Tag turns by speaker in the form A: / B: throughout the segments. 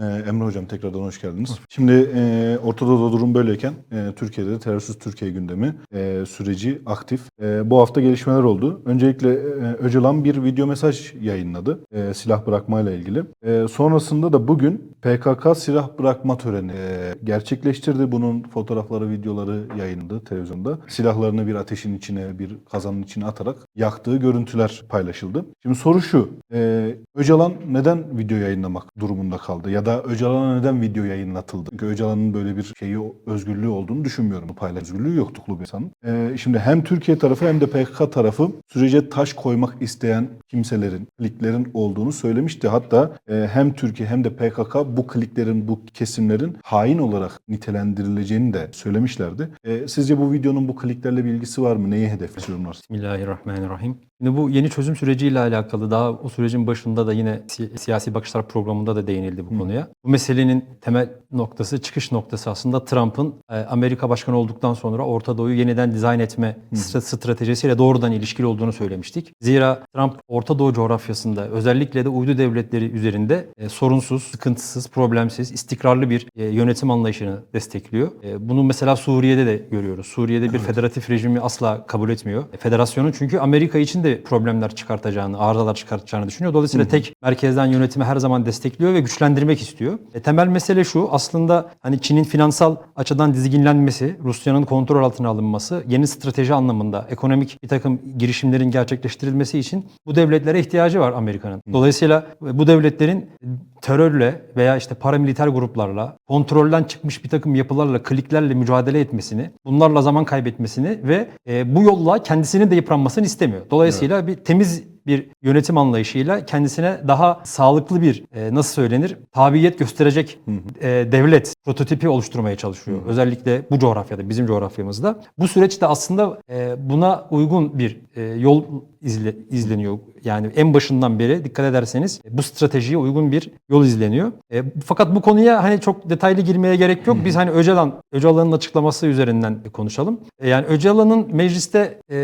A: Ee, Emre Hocam tekrardan hoş geldiniz. Şimdi e, Ortadoğu'da durum böyleyken e, Türkiye'de de terörsüz Türkiye gündemi e, süreci aktif. E, bu hafta gelişmeler oldu. Öncelikle e, Öcalan bir video mesaj yayınladı e, silah bırakmayla ilgili. E, sonrasında da bugün PKK silah bırakma töreni e, gerçekleştirdi. Bunun fotoğrafları, videoları yayınladı televizyonda. Silahlarını bir ateşin içine, bir kazanın içine atarak yaktığı görüntüler paylaşıldı. Şimdi soru şu, e, Öcalan neden video yayınlamak durumunda kaldı? Ya da Öcalan'a neden video yayınlatıldı? Çünkü Öcalan'ın böyle bir şeyi, özgürlüğü olduğunu düşünmüyorum. Bu paylaş özgürlüğü yok tutuklu bir insanın. E, şimdi hem Türkiye tarafı hem de PKK tarafı sürece taş koymak isteyen kimselerin, kliklerin olduğunu söylemişti. Hatta e, hem Türkiye hem de PKK bu kliklerin, bu kesimlerin hain olarak nitelendirileceğini de söylemişlerdi. E, sizce bu videonun bu kliklerle bir ilgisi var mı? Neyi hedefliyorlar?
B: Bismillahirrahmanirrahim. Şimdi bu yeni çözüm süreciyle alakalı daha o sürecin başında da yine si- siyasi bakışlar programında da değinildi bu konuya. Bu meselenin temel noktası, çıkış noktası aslında Trump'ın e, Amerika başkanı olduktan sonra Orta Doğu'yu yeniden dizayn etme stra- stratejisiyle doğrudan ilişkili olduğunu söylemiştik. Zira Trump Orta Doğu coğrafyasında özellikle de uydu devletleri üzerinde e, sorunsuz, sıkıntısız, problemsiz, istikrarlı bir e, yönetim anlayışını destekliyor. E, bunu mesela Suriye'de de görüyoruz. Suriye'de bir federatif rejimi asla kabul etmiyor. E, Federasyonun çünkü Amerika için de problemler çıkartacağını, arızalar çıkartacağını düşünüyor. Dolayısıyla tek merkezden yönetimi her zaman destekliyor ve güçlendirmek istiyor. E, temel mesele şu aslında hani Çin'in finansal açıdan dizginlenmesi, Rusya'nın kontrol altına alınması, yeni strateji anlamında ekonomik bir takım girişimlerin gerçekleştirilmesi için bu devletlere ihtiyacı var Amerika'nın. Dolayısıyla bu devletlerin terörle veya işte paramiliter gruplarla, kontrolden çıkmış bir takım yapılarla, kliklerle mücadele etmesini, bunlarla zaman kaybetmesini ve e, bu yolla kendisinin de yıpranmasını istemiyor. Dolayısıyla bir temiz bir yönetim anlayışıyla kendisine daha sağlıklı bir e, nasıl söylenir tabiyet gösterecek e, devlet prototipi oluşturmaya çalışıyor. Özellikle bu coğrafyada, bizim coğrafyamızda. Bu süreçte aslında e, buna uygun bir e, yol izle, izleniyor. Yani en başından beri dikkat ederseniz bu stratejiye uygun bir yol izleniyor. E, fakat bu konuya hani çok detaylı girmeye gerek yok. Biz hani Öcalan, Öcalan'ın açıklaması üzerinden konuşalım. E, yani Öcalan'ın mecliste e,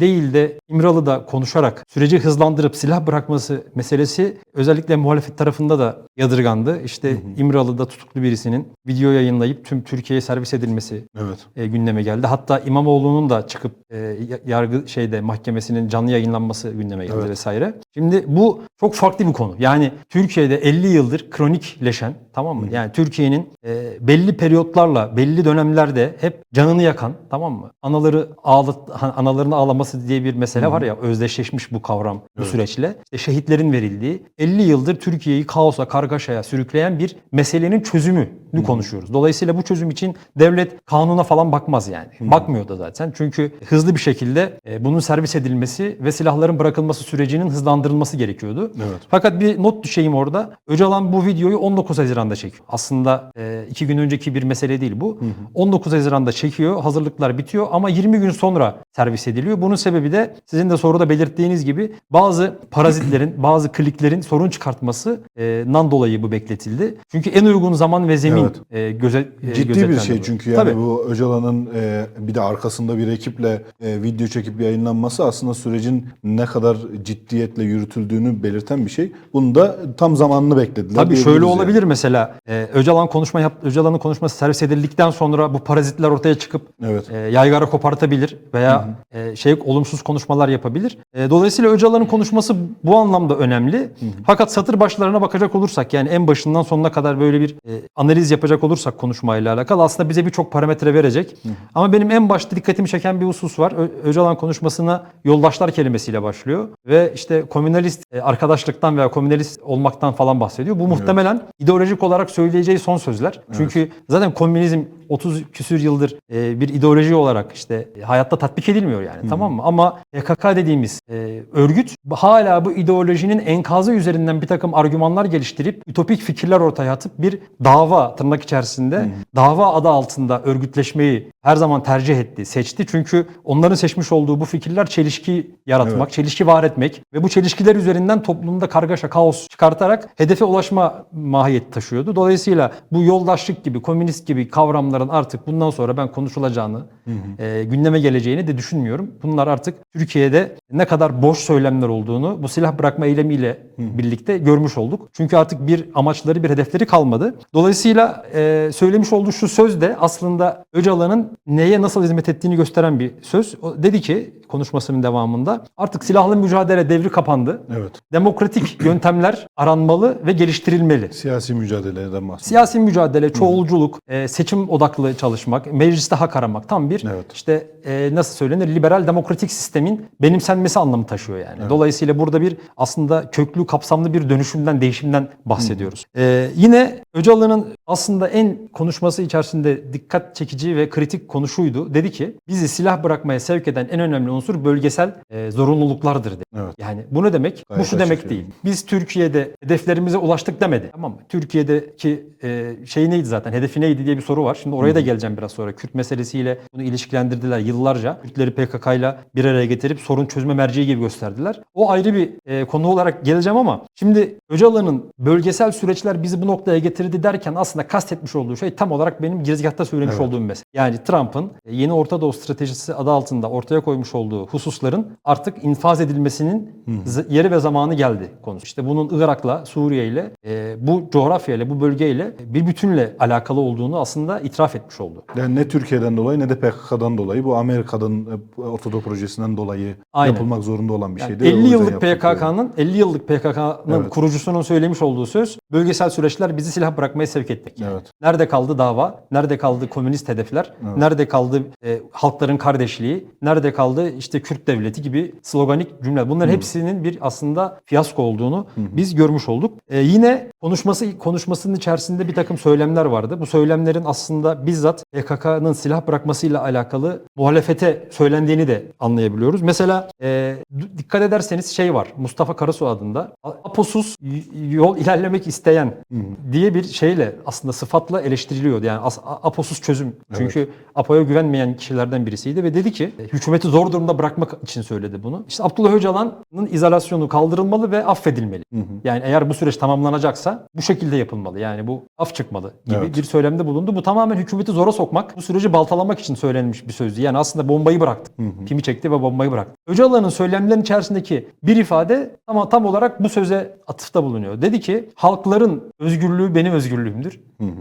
B: değil de İmralı'da konuşarak süreci hızlandırıp silah bırakması meselesi özellikle muhalefet tarafında da yadırgandı. İşte İmralı'da tutuklu birisinin video yayınlayıp tüm Türkiye'ye servis edilmesi
A: Evet.
B: e, gündeme geldi. Hatta İmamoğlu'nun da çıkıp e, ya- yargı şeyde mahkemesinin canlı yayınlanması gündeme geldi
A: Evet.
B: vesaire. Şimdi bu çok farklı bir konu. Yani Türkiye'de 50 yıldır kronikleşen tamam mı? Yani Türkiye'nin e, belli periyotlarla, belli dönemlerde hep canını yakan tamam mı? Anaları ağlat analarını ağlaması diye bir mesele var ya özdeşleşmiş bu kavram bu süreçle. İşte şehitlerin verildiği 50 yıldır Türkiye'yi kaosa, kargaşaya sürükleyen bir meselenin çözümünü konuşuyoruz. Dolayısıyla bu çözüm için devlet kanuna falan bakmaz yani. Bakmıyor da zaten. Çünkü hızlı bir şekilde e, bunun servis edilmesi ve silahların bırakılması sürecinin hızlandırılması gerekiyordu.
A: Evet.
B: Fakat bir not düşeyim orada. Öcalan bu videoyu 19 Haziran'da çekiyor. Aslında e, iki gün önceki bir mesele değil bu. 19 Haziran'da çekiyor. Hazırlıklar bitiyor ama 20 gün sonra servis ediliyor. Bunun sebebi de sizin de soruda belirttiğiniz gibi bazı parazitlerin, bazı kliklerin sorun çıkartmasından dolayı bu bekletildi. Çünkü en uygun zaman ve zemin
A: Evet.
B: e, göze, e,
A: Ciddi bir şey
B: bu.
A: çünkü yani
B: Tabii.
A: bu Öcalan'ın e, bir de arkasında bir ekiple e, video çekip yayınlanması aslında sürecin ne kadar ciddiyetle yürütüldüğünü belirten bir şey. Bunu da tam zamanını beklediler.
B: Tabii şöyle
A: yani.
B: olabilir mesela. E, Öcalan konuşma yap, Öcalan'ın konuşması servis edildikten sonra bu parazitler ortaya çıkıp
A: Evet.
B: e, yaygara kopartabilir veya e, şey olumsuz konuşmalar yapabilir. E, dolayısıyla Öcalan'ın konuşması bu anlamda önemli. Fakat satır başlarına bakacak olursak yani en başından sonuna kadar böyle bir e, analiz yapacak olursak konuşmayla alakalı aslında bize birçok parametre verecek. Ama benim en başta dikkatimi çeken bir husus var. Ö- Öcalan konuşmasına yoldaşlar kelimesiyle başlıyor ve işte komünalist e, arkadaşlıktan veya komünalist olmaktan falan bahsediyor. Bu muhtemelen ideolojik olarak söyleyeceği son sözler. Çünkü zaten komünizm 30 küsür yıldır e, bir ideoloji olarak işte hayatta tatbik edilmiyor yani tamam mı? Ama PKK dediğimiz e, örgüt hala bu ideolojinin enkazı üzerinden bir takım argümanlar geliştirip ütopik fikirler ortaya atıp bir dava tırnak içerisinde dava adı altında örgütleşmeyi her zaman tercih etti, seçti. Çünkü onların seçmiş olduğu bu fikirler çelişki yaratıyor yaratmak,
A: Evet.
B: çelişki var etmek ve bu çelişkiler üzerinden toplumda kargaşa, kaos çıkartarak hedefe ulaşma mahiyeti taşıyordu. Dolayısıyla bu yoldaşlık gibi, komünist gibi kavramların artık bundan sonra ben konuşulacağını, e, gündeme geleceğini de düşünmüyorum. Bunlar artık Türkiye'de ne kadar boş söylemler olduğunu bu silah bırakma eylemiyle birlikte görmüş olduk. Çünkü artık bir amaçları, bir hedefleri kalmadı. Dolayısıyla e, söylemiş olduğu şu söz de aslında Öcalan'ın neye nasıl hizmet ettiğini gösteren bir söz. O dedi ki konuşmasının devamında artık silahlı mücadele devri kapandı.
A: Evet.
B: Demokratik yöntemler aranmalı ve geliştirilmeli.
A: Siyasi mücadeleden bahsediyor.
B: Siyasi mücadele, çoğulculuk, e, seçim odaklı çalışmak, mecliste hak aramak tam bir
A: Evet.
B: işte e, nasıl söylenir liberal demokratik sistemin benimsenmesi anlamı taşıyor yani. Dolayısıyla burada bir aslında köklü, kapsamlı bir dönüşümden, değişimden bahsediyoruz. E, yine Öcalan'ın aslında en konuşması içerisinde dikkat çekici ve kritik konuşuydu. Dedi ki bizi silah bırakmaya sevk eden en önemli unsur bölgesel e, zorunluluklardır dedi.
A: Evet.
B: Yani bu ne demek?
A: Gayet
B: bu şu demek değil. Biz Türkiye'de hedeflerimize ulaştık demedi. Tamam mı? Türkiye'deki e, şey neydi zaten? Hedefi neydi diye bir soru var. Şimdi oraya da geleceğim biraz sonra. Kürt meselesiyle bunu ilişkilendirdiler yıllarca. Kürtleri PKK'yla bir araya getirip sorun çözme merceği gibi gösterdiler. O ayrı bir e, konu olarak geleceğim ama şimdi Öcalan'ın bölgesel süreçler bizi bu noktaya getirdi derken aslında kastetmiş olduğu şey tam olarak benim girizgahta söylemiş
A: Evet.
B: olduğum mesele. Yani Trump'ın e, yeni Orta Doğu stratejisi adı altında ortaya koymuş olduğu hususların artık infaz edilmesinin yeri ve zamanı geldi konusu. İşte bunun Irak'la, Suriye ile, e, bu coğrafyayla, bu bölgeyle bir bütünle alakalı olduğunu aslında itiraf etmiş oldu.
A: Yani ne Türkiye'den dolayı ne de PKK'dan dolayı bu Amerika'dan e, Ortadoğu projesinden dolayı
B: Aynen.
A: yapılmak zorunda olan bir
B: Yani
A: şeydi. ve o
B: 50
A: yüzden
B: yıllık. PKK'nın 50 yıllık PKK'nın
A: Evet.
B: kurucusunun söylemiş olduğu söz bölgesel süreçler bizi silah bırakmaya sevk etmek.
A: Evet.
B: Nerede kaldı dava? Nerede kaldı komünist hedefler? Nerede kaldı e, halkların kardeşliği? Nerede kaldı işte Kürt devleti gibi sloganik cümleler? Bunların hepsinin bir aslında fiyasko olduğunu biz görmüş olduk. E, yine konuşması konuşmasının içerisinde bir takım söylemler vardı. Bu söylemlerin aslında bizzat PKK'nın silah bırakmasıyla alakalı muhalefete söylendiğini de anlayabiliyoruz. Mesela e, dikkat ederseniz şey var. Mustafa Karasu adında aposuz yol ilerlemek isteyen diye bir şeyle aslında sıfatla eleştiriliyordu. Yani aposuz çözüm. Çünkü APO'ya güvenmeyen kişilerden birisiydi ve dedi ki e, hükümeti zor durumda bırakmak için söyledi bunu. İşte Abdullah Öcalan'ın izolasyonu kaldırılmalı ve affedilmeli. Yani eğer bu süreç tamamlanacaksa bu şekilde yapılmalı. Yani bu af çıkmalı gibi
A: Evet.
B: bir söylemde bulundu. Bu tamamen hükümeti zora sokmak, bu süreci baltalamak için söylenmiş bir sözdü. Yani aslında bombayı bıraktı. Pimi çekti ve bombayı bıraktı. Öcalan'ın söylemlerin içerisindeki bir ifade ama tam olarak bu söze atıfta bulunuyor. Dedi ki halkların özgürlüğü benim özgürlüğümdür.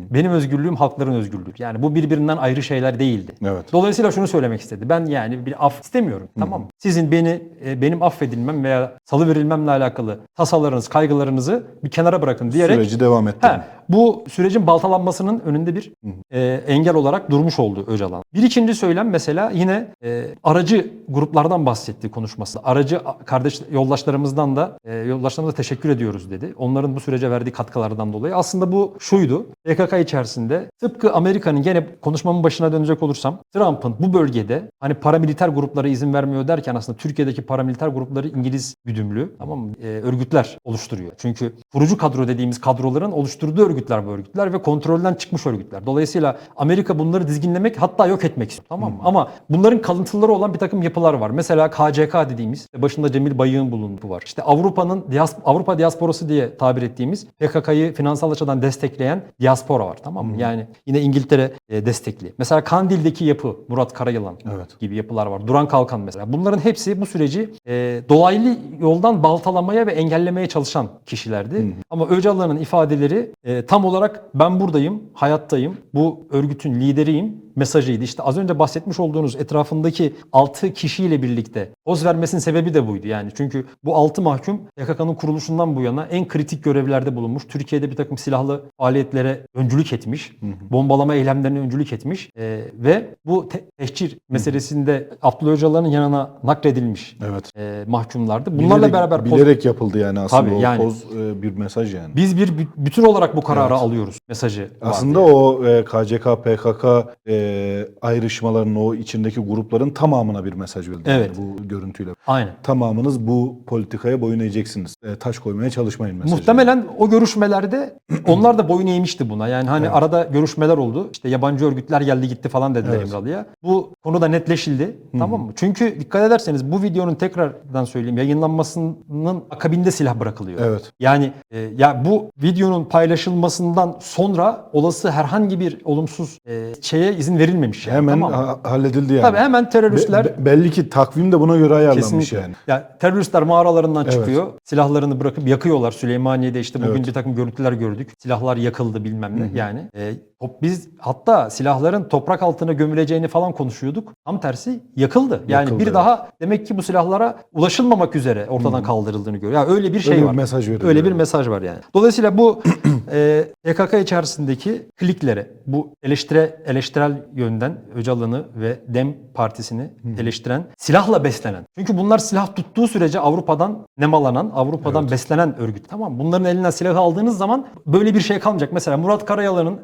B: Benim özgürlüğüm halkların özgürlüğü. Yani bu birbirinden ayrı şeyler değildi.
A: Evet.
B: Dolayısıyla şunu söylemek istedi. Ben yani bir af istemiyorum. Tamam mı? Sizin beni e, benim affedilmem veya salıverilmemle alakalı tasalarınız, kaygılarınızı bir kenara bırakın diyerek
A: Süreci devam ettirdi.
B: He, bu sürecin baltalanmasının önünde bir e, engel olarak durmuş oldu Öcalan. Bir ikinci söylem mesela yine e, aracı gruplardan bahsetti konuşması. Aracı kardeş yoldaşlarımızdan da e, yoldaşlarımıza teşekkür ediyoruz dedi. Onların bu sürece verdiği katkılardan dolayı. Aslında bu şuydu. PKK içerisinde tıpkı Amerika'nın gene konuşmamın başına dönecek olursam Trump'ın bu bölgede hani paramiliter gruplara izin vermiyor derken aslında Türkiye'deki paramiliter grupları İngiliz güdümlü tamam mı? E, örgütler oluşturuyor. Çünkü kurucu kadro dediğimiz kadroların oluşturduğu örgütler bu örgütler ve kontrolden çıkmış örgütler. Dolayısıyla Amerika bunları dizginlemek hatta yok etmek istiyor. Tamam mı? Ama bunların kalıntıları olan bir takım yapılar var. Mesela KCK dediğimiz başında Cemil Bayık'ın bulunduğu var. İşte Avrupa'nın Avrupa diasporası diye tabir ettiğimiz PKK'yı finansal açıdan destekleyen diaspora var. Tamam mı? Yani yine İngiltere e, destekli. Mesela Kandil'deki yapı Murat Karayılan
A: Evet.
B: gibi yapılar var. Duran Kalkan mesela. Bunların hepsi bu süreci e, dolaylı yoldan baltalamaya ve engellemeye çalışan kişilerdi. Ama Öcalan'ın ifadeleri e, tam olarak ben buradayım, hayattayım, bu örgütün lideriyim mesajıydı. İşte az önce bahsetmiş olduğunuz etrafındaki 6 kişiyle birlikte poz vermesinin sebebi de buydu. Yani çünkü bu 6 mahkum PKK'nın kuruluşundan bu yana en kritik görevlerde bulunmuş. Türkiye'de bir takım silahlı faaliyetlere öncülük etmiş. Bombalama eylemlerine öncülük etmiş. E, ve bu te- tehcir meselesinde Abdullah Öcalan'ın yanına nakledilmiş
A: Evet.
B: e, mahkumlardı. Bunlarla
A: Bilerek-
B: beraber poz-
A: bilerek yapıldı yani aslında
B: Tabii,
A: o
B: yani.
A: poz e, bir mesaj yani.
B: biz bir bü- bütün olarak bu kararı
A: Evet.
B: alıyoruz mesajı.
A: Aslında
B: yani.
A: o e, KCK, PKK e, ayrışmalarının o içindeki grupların tamamına bir mesaj verildi. yani
B: Evet.
A: bu görüntüyle.
B: Aynen.
A: Tamamınız bu politikaya boyun eğeceksiniz. E, taş koymaya çalışmayın mesajı.
B: Muhtemelen o görüşmelerde onlar da boyun eğmişti buna. Yani hani
A: Evet.
B: arada görüşmeler oldu. İşte yabancı örgütler geldi gitti falan dediler
A: Evet.
B: İmralı'ya. Bu konuda netleşildi. Tamam mı? Çünkü dikkat ederseniz bu videonun tekrardan söyleyeyim yayınlanmasının akabinde silah bırakılıyor.
A: Evet.
B: Yani e, ya bu videonun paylaşılmasından sonra olası herhangi bir olumsuz e, şeye izin verilmemiş. Yani,
A: Hemen
B: tamam
A: ha- halledildi yani.
B: Tabii hemen teröristler
A: Be- be- belli ki takvim de buna göre ayarlanmış
B: Kesinlikle.
A: yani.
B: Ya teröristler mağaralarından
A: Evet.
B: çıkıyor. Silahlarını bırakıp yakıyorlar. Süleymaniye'de işte bugün
A: Evet.
B: bir takım görüntüler gördük. Silahlar yakıldı bilmem ne. Yani e, biz hatta silahların toprak altına gömüleceğini falan konuşuyorduk. Tam tersi yakıldı. Yani
A: Yakıldı,
B: bir
A: evet.
B: daha demek ki bu silahlara ulaşılmamak üzere ortadan kaldırıldığını görüyor. Ya öyle bir şey
A: Öyle bir
B: var.
A: mesaj veriliyor.
B: Öyle bir mesaj var yani. Dolayısıyla bu e, PKK içerisindeki kliklere, bu eleştire, eleştirel yönden Öcalan'ı ve DEM partisini eleştiren, silahla beslenen. Çünkü bunlar silah tuttuğu sürece Avrupa'dan nemalanan, Avrupa'dan beslenen örgüt. Tamam mı? Bunların elinden silahı aldığınız zaman böyle bir şey kalmayacak. Mesela Murat Karayalan'ın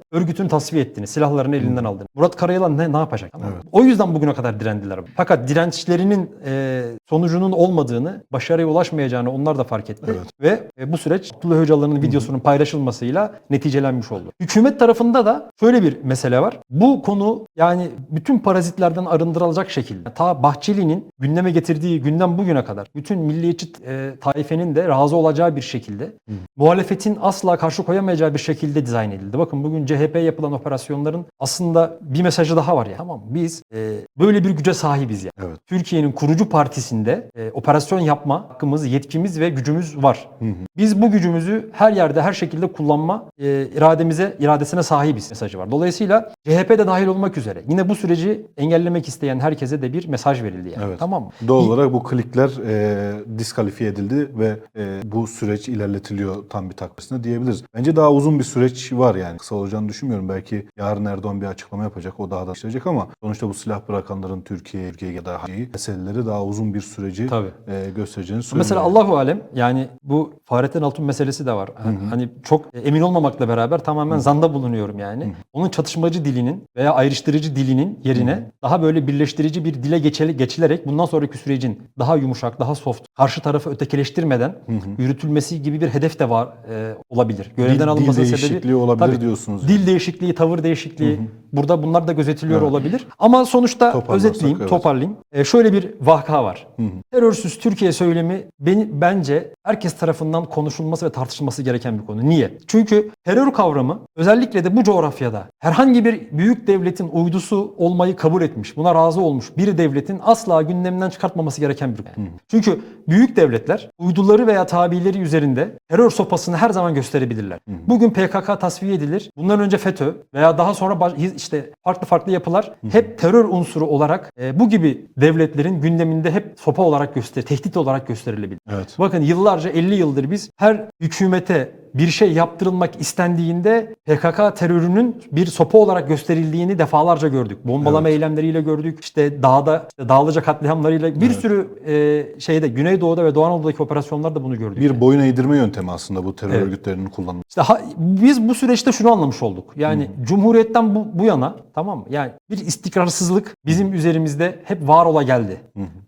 B: örgütünü tasfiye ettiniz, silahlarını elinden aldınız. Murat Karayalan ne, ne yapacak? Mı? O yüzden bugüne kadar direndiler. Fakat dirençlerinin e, sonucunun olmadığını, başarıya ulaşmayacağını onlar da fark etti.
A: Evet.
B: Ve e, bu süreç Abdullah Öcalan'ın videosunun paylaşılmasıyla neticelenmiş oldu. Hükümet tarafında da şöyle bir mesele var. Bu konu yani bütün parazitlerden arındırılacak şekilde ta Bahçeli'nin gündeme getirdiği günden bugüne kadar bütün milliyetçi e, taifenin de razı olacağı bir şekilde muhalefetin asla karşı koyamayacağı bir şekilde dizayn edildi. Bakın bugün CHP yapılan operasyonların aslında bir mesajı daha var ya. Tamam? Biz e, böyle bir güce sahibiz ya.
A: Evet.
B: Türkiye'nin kurucu partisinde e, operasyon yapma hakkımız, yetkimiz ve gücümüz var. Biz bu gücümüzü her yerde, her şekilde kullanma e, irademize, iradesine sahibiz mesajı var. Dolayısıyla CHP de dahil olmak üzere yine bu süreci engellemek isteyen herkese de bir mesaj verildi yani.
A: Evet.
B: Tamam mı?
A: Doğal olarak bu klikler e, diskalifiye edildi ve e, bu süreç ilerletiliyor tam bir takvimine diyebiliriz. Bence daha uzun bir süreç var yani. Kısa olacağını düşünmüyorum. Belki yarın Erdoğan bir açıklama yapacak. O daha da işleyecek ama sonuçta bu silah bırakanların Türkiye, Türkiye ya da şeyi, meseleleri daha uzun bir süreci
B: Tabii.
A: e, göstereceğini söylüyor.
B: Mesela Allahu alem yani bu Fahrettin Altun meselesi de var. Hani çok emin olmamakla beraber tamamen zanda bulunuyorum yani. Onun çatışmacı dilinin veya ayrıştırıcı dilinin yerine daha böyle birleştirici bir dile geçele, geçilerek bundan sonraki sürecin daha yumuşak, daha soft, karşı tarafı ötekileştirmeden yürütülmesi gibi bir hedef de var e, olabilir. Görevden
A: dil, dil
B: alınmasının sebebi
A: değişikliği olabilir
B: Tabii,
A: diyorsunuz.
B: Dil değişikliği, tavır değişikliği burada bunlar da gözetiliyor olabilir. Ama sonuçta özetleyeyim,
A: evet.
B: toparlayayım. E, şöyle bir vaka var. Terörsüz Türkiye söylemi beni, bence herkes tarafından konuşulması ve tartışılması gereken bir konu. Niye? Çünkü terör kavramı özellikle de bu coğrafyada herhangi bir büyük devletin uydusu olmayı kabul etmiş, buna razı olmuş bir devletin asla gündeminden çıkartmaması gereken bir konu. Çünkü büyük devletler uyduları veya tabileri üzerinde terör sopasını her zaman gösterebilirler. Bugün PKK tasfiye edilir. Bundan önce FETÖ veya daha sonra işte farklı farklı yapılar hep terör unsuru olarak e, bu gibi devletlerin gündeminde hep sopa olarak göster, tehdit olarak gösterilebilir.
A: Evet.
B: Bakın yıllarca 50 yıldır biz her hükümete bir şey yaptırılmak istendiğinde PKK terörünün bir sopa olarak gösterildiğini defalarca gördük. Bombalama eylemleriyle gördük. İşte dağda işte Dağlıca katliamlarıyla bir sürü e, şeyde Güneydoğu'da ve Doğu Anadolu'daki operasyonlarda bunu gördük.
A: Bir boyun eğdirme yöntemi aslında bu terör
B: Evet.
A: örgütlerinin kullandığı.
B: İşte ha- biz bu süreçte şunu anlamış olduk. Yani Cumhuriyet'ten bu, bu yana tamam mı? Yani bir istikrarsızlık bizim üzerimizde hep var ola geldi.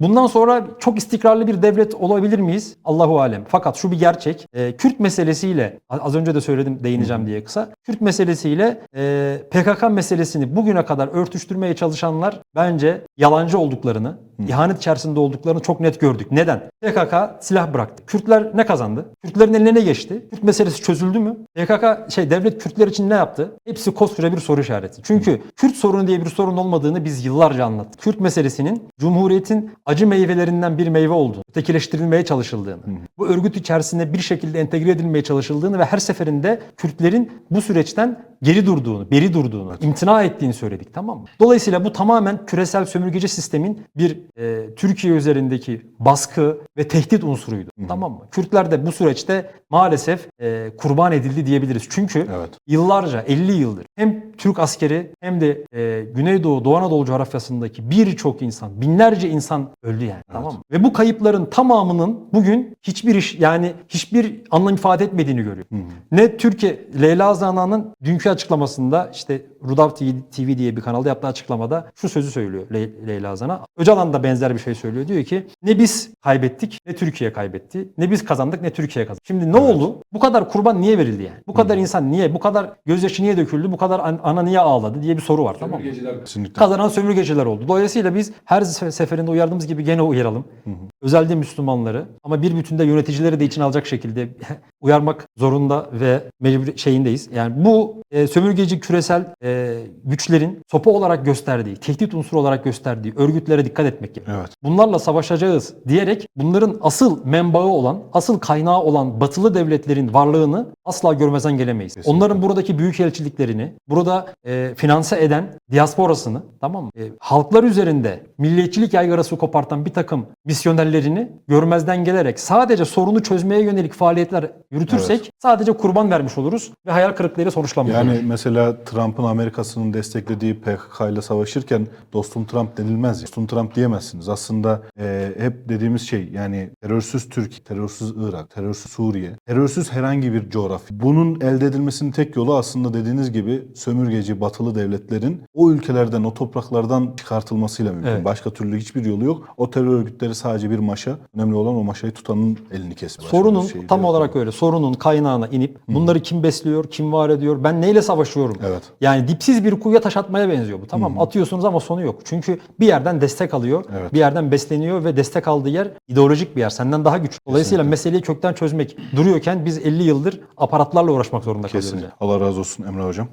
B: Bundan sonra çok istikrarlı bir devlet olabilir miyiz? Allahu alem. Fakat şu bir gerçek. e, Kürt meselesiyle az önce de söyledim değineceğim diye kısa. Kürt meselesiyle e, PKK meselesini bugüne kadar örtüştürmeye çalışanlar bence yalancı olduklarını, ihanet içerisinde olduklarını çok net gördük. Neden? PKK silah bıraktı. Kürtler ne kazandı? Kürtlerin eline ne geçti? Kürt meselesi çözüldü mü? PKK şey devlet Kürtler için ne yaptı? Hepsi koskoca bir soru işareti. Çünkü Kürt sorunu diye bir sorun olmadığını biz yıllarca anlattık. Kürt meselesinin Cumhuriyet'in acı meyvelerinden bir meyve olduğunu, ötekileştirilmeye çalışıldığını, bu örgüt içerisinde bir şekilde entegre edilmeye çalışıldığını ve her seferinde Kürtlerin bu süreçten geri durduğunu, beri durduğunu, imtina ettiğini söyledik tamam mı? Dolayısıyla bu tamamen küresel sömürgeci sistemin bir e, Türkiye üzerindeki baskı ve tehdit unsuruydu. Tamam mı? Kürtler de bu süreçte maalesef e, kurban edildi diyebiliriz. Çünkü
A: Evet.
B: yıllarca 50 yıldır hem Türk askeri hem de e, Güneydoğu Doğu Anadolu coğrafyasındaki birçok insan, binlerce insan öldü yani tamam mı? Ve bu kayıpların tamamının bugün hiçbir iş yani hiçbir anlam ifade etmediğini görüyor. Ne Türkiye Leyla Zana'nın dünkü açıklamasında işte Rudav TV, diye bir kanalda yaptığı açıklamada şu sözü söylüyor Le- Leyla Zana. Öcalan da benzer bir şey söylüyor. Diyor ki ne biz kaybettik ne Türkiye kaybetti. Ne biz kazandık ne Türkiye kazandı. Şimdi ne oldu? Bu kadar kurban niye verildi yani? Bu kadar insan niye? Bu kadar gözyaşı niye döküldü? Bu kadar an- ana niye ağladı diye bir soru var tamam mı?
A: Kesinlikle.
B: Kazanan sömürgeciler oldu. Dolayısıyla biz her se- seferinde uyardığımız gibi gene uyaralım. Özellikle Müslümanları ama bir bütünde yöneticileri de için alacak şekilde uyarmak zorunda ve mecbur şeyindeyiz. Yani bu e, sömürgeci küresel e, güçlerin sopa olarak gösterdiği, tehdit unsuru olarak gösterdiği örgütlere dikkat etmek gerekiyor.
A: Evet.
B: Bunlarla savaşacağız diyerek bunların asıl menbaı olan, asıl kaynağı olan batılı devletlerin varlığını asla görmezden gelemeyiz.
A: Kesinlikle.
B: Onların buradaki büyükelçiliklerini, burada e, finanse eden diasporasını, tamam mı? E, halklar üzerinde milliyetçilik yaygarası kopartan bir takım misyonerlerini görmezden gelerek sadece sorunu çözmeye yönelik faaliyetler yürütürsek sadece kurban vermiş oluruz ve hayal kırıklığıyla sonuçlanmış
A: Yani mesela Trump'ın Amerika'sının desteklediği PKK ile savaşırken dostum Trump denilmez. ya. Dostum Trump diyemezsiniz. Aslında e, hep dediğimiz şey yani terörsüz Türkiye, terörsüz Irak, terörsüz Suriye, terörsüz herhangi bir coğrafya. Bunun elde edilmesinin tek yolu aslında dediğiniz gibi sömürgeci batılı devletlerin o ülkelerden, o topraklardan çıkartılmasıyla mümkün.
B: Evet.
A: Başka türlü hiçbir yolu yok. O terör örgütleri sadece bir maşa. Önemli olan o maşayı tutanın elini kesmek.
B: Sorunun
A: şey
B: tam olarak öyle. Sorunun kaynağına inip bunları kim besliyor, kim var ediyor, ben neyle savaşıyorum?
A: Evet.
B: Yani dipsiz bir kuyuya taş atmaya benziyor bu. Tamam atıyorsunuz ama sonu yok. Çünkü bir yerden destek alıyor,
A: Evet.
B: bir yerden besleniyor ve destek aldığı yer ideolojik bir yer. Senden daha güçlü. Dolayısıyla meseleyi kökten çözmek duruyorken biz 50 yıldır aparatlarla uğraşmak zorunda kalıyoruz.
A: Kesin. Allah razı olsun Emre Hocam.